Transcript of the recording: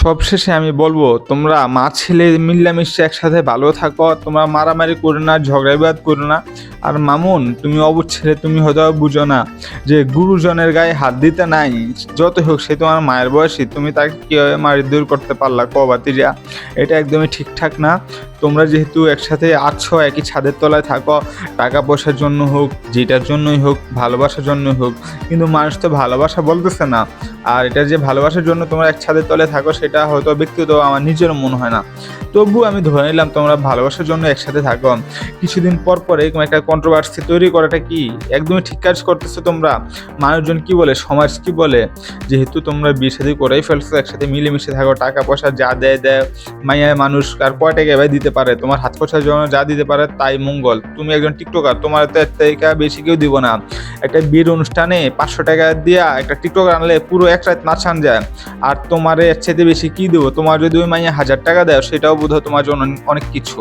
সবশেষে আমি বলব, তোমরা মা ছেলে মিল্লামিশে একসাথে ভালো থাকো, তোমরা মারামারি করো না ঝগড়া বিবাদ করো না। আর মামুন, তুমি অবুঝ ছেলে, তুমি হয়তো বুঝো না যে গুরুজনের গায়ে হাত দিতে নাই যত হোক সে তোমার মায়ের বয়সী, তুমি তাকে কীভাবে মারি দূর করতে পারলা কবা কবাতিরা? এটা একদমই ঠিকঠাক না। তোমরা যেহেতু একসাথে আছো, একই ছাদের তলায় থাকো, টাকা পয়সার জন্য হোক, যেটার জন্যই হোক, ভালোবাসার জন্যই হোক, কিন্তু মানুষ তো ভালোবাসা বলতেছে না। আর এটা যে ভালোবাসার জন্য তোমরা এক ছাদের তলে থাকো, সেটা হয়তো ব্যক্তিগত আমার নিজেরও মনে হয় না। তবু আমি ধরে নিলাম, তোমরা ভালোবাসার জন্য একসাথে থাকো। কিছুদিন পর পর এরকম একটা কন্ট্রোভার্সি তৈরি করাটা কি? একদমই ঠিক কাজ করতেছো তোমরা। মানুষজন কি বলে? সমাজ কি বলে? যেহেতু তোমরা বিয়ে শাদী করেই ফেলছো, একসাথে মিলেমিশে থাকো, টাকা পয়সা যা দেয় দেয় মাইয়া মানুষ আর কয় টাকা এবার দিতে পারে, তোমার হাত খরচার জন্য যা দিতে পারে তাই মঙ্গল। তুমি একজন টিকটকার, তোমার তো এর থেকে বেশি কেউ দিব না। একটা বিয়ের অনুষ্ঠানে পাঁচশো টাকা দিয়া একটা টিকটক আনলে পুরো এক রাত নাচান যায়। আর তোমার এর চাইতে বেশি কী দেবো? তোমার যদি ওই মাইয়া হাজার টাকা দেয়, সেটাও বোধহয় তোমার জন্য অনেক কিছু।